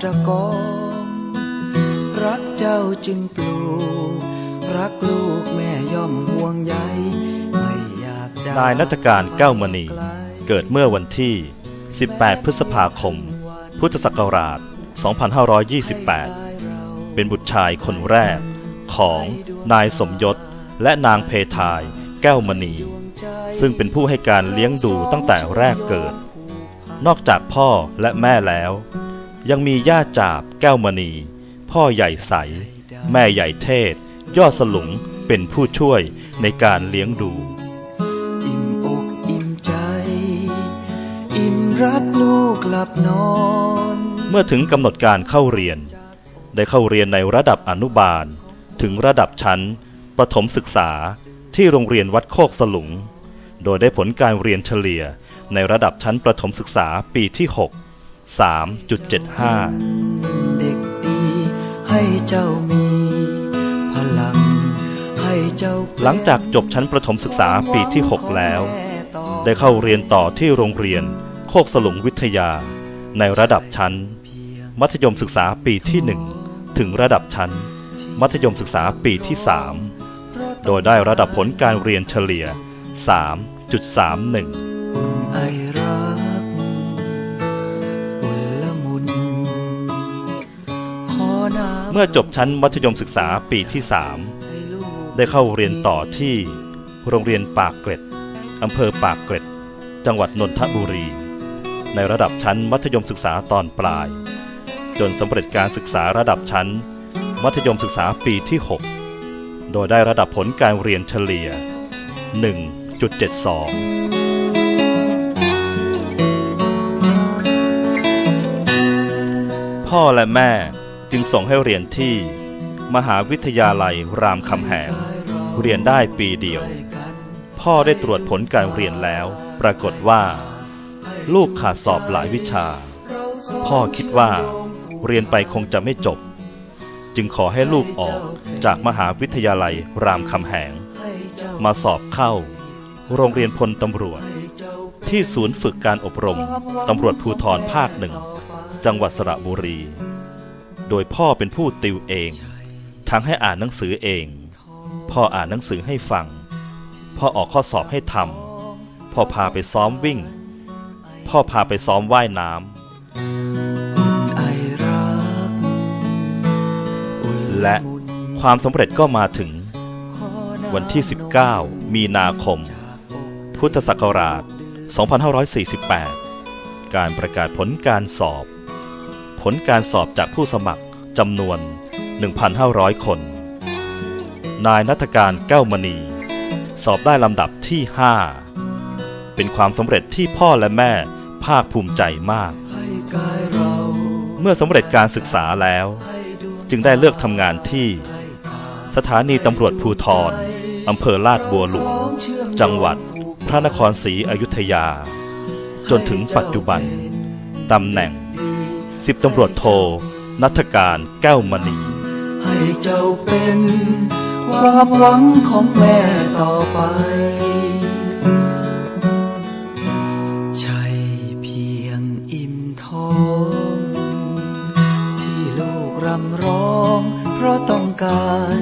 ตระกอง รักเจ้าจึงปลูก รักลูกแม่ย่อมห่วงใยไม่อยากจะนายนัฐการแก้วมณี เกิดเมื่อวันที่ 18 พฤษภาคม พุทธศักราช 2528 เป็นบุตรชายคนแรก ของนายสมยศและนางเพทายแก้วมณี ซึ่งเป็นผู้ให้การเลี้ยงดูตั้งแต่แรกเกิด นอกจากพ่อและแม่แล้ว ยังมีย่าจาบแก้วมณี พ่อใหญ่ใส แม่ใหญ่เทศ ยอดสลุงเป็นผู้ช่วยในการเลี้ยงดู อิ่มอกอิ่มใจ อิ่มรักลูกหลับนอน เมื่อถึงกำหนดการเข้าเรียน ได้เข้าเรียนในระดับอนุบาล ถึงระดับชั้น ประถมศึกษาที่โรงเรียนวัดโคกสลุง โดยได้ผลการเรียนเฉลี่ยในระดับชั้นประถมศึกษาปีที่ 6 3.75 เด็กดีให้เจ้ามีพลังให้เจ้าหลังจากจบชั้นประถมศึกษาปีที่ 6 แล้ว ได้เข้าเรียนต่อที่โรงเรียนโคกสลุงวิทยา ในระดับชั้น มัธยมศึกษาปีที่ 1 ถึงระดับชั้น มัธยมศึกษาปีที่ 3 โดยได้ระดับผลการเรียนเฉลี่ย 3.31 เมื่อจบชั้นมัธยมศึกษาปีที่ 3 ได้เข้าเรียนต่อที่โรงเรียนปากเกร็ดอำเภอปากเกร็ด จังหวัดนนทบุรี ในระดับชั้นมัธยมศึกษาตอนปลาย จนสำเร็จการศึกษาระดับชั้น มัธยมศึกษาปีที่ 6 โดยได้ระดับผลการเรียนเฉลี่ย 1.72พ่อและแม่ จึงส่งให้เรียนที่ มหาวิทยาลัยรามคำแหงเรียนได้ปีเดียว พ่อได้ตรวจผลการเรียนแล้ว ปรากฏว่า ลูกขาดสอบหลายวิชา พ่อคิดว่า เรียนไปคงจะไม่จบ จึงขอให้ลูกออกจากมหาวิทยาลัยรามคำแหง มาสอบเข้า โรงเรียนพลตำรวจ ที่ศูนย์ฝึกการอบรมตำรวจภูธรภาคหนึ่ง จังหวัดสระบุรี โดยพ่อเป็นผู้ติวเอง ทั้งให้อ่านหนังสือเอง พ่ออ่านหนังสือให้ฟัง พ่อออกข้อสอบให้ทำพ่อพาไปซ้อมวิ่ง พ่อพาไปซ้อมว่ายน้ำและความสำเร็จก็มาถึงขอน้ำวันที่ 19 มีนาคม พุทธศักราช 2548 การประกาศผลการสอบ ลการสอบจากผู้สมัครจำนวน 1,500 คน นายนัฐการแก้วมณี สอบได้ลำดับที่ 5 เป็นความสำเร็จที่พ่อและแม่ภาคภูมิใจมาก เมื่อสำเร็จการศึกษาแล้ว จึงได้เลือกทำงานที่ สถานีตำรวจภูทรอำเภอลาดบัวหลวง จังหวัดพระนครศรีอยุธยา จนถึงปัจจุบันตำแหน่ง สิบตำรวจโท นัทการแก้วมณี ให้เจ้าเป็นความหวังของแม่ต่อไป ใช่เพียงอิ่มท้อง ที่ลูกรำร้องเพราะต้องการ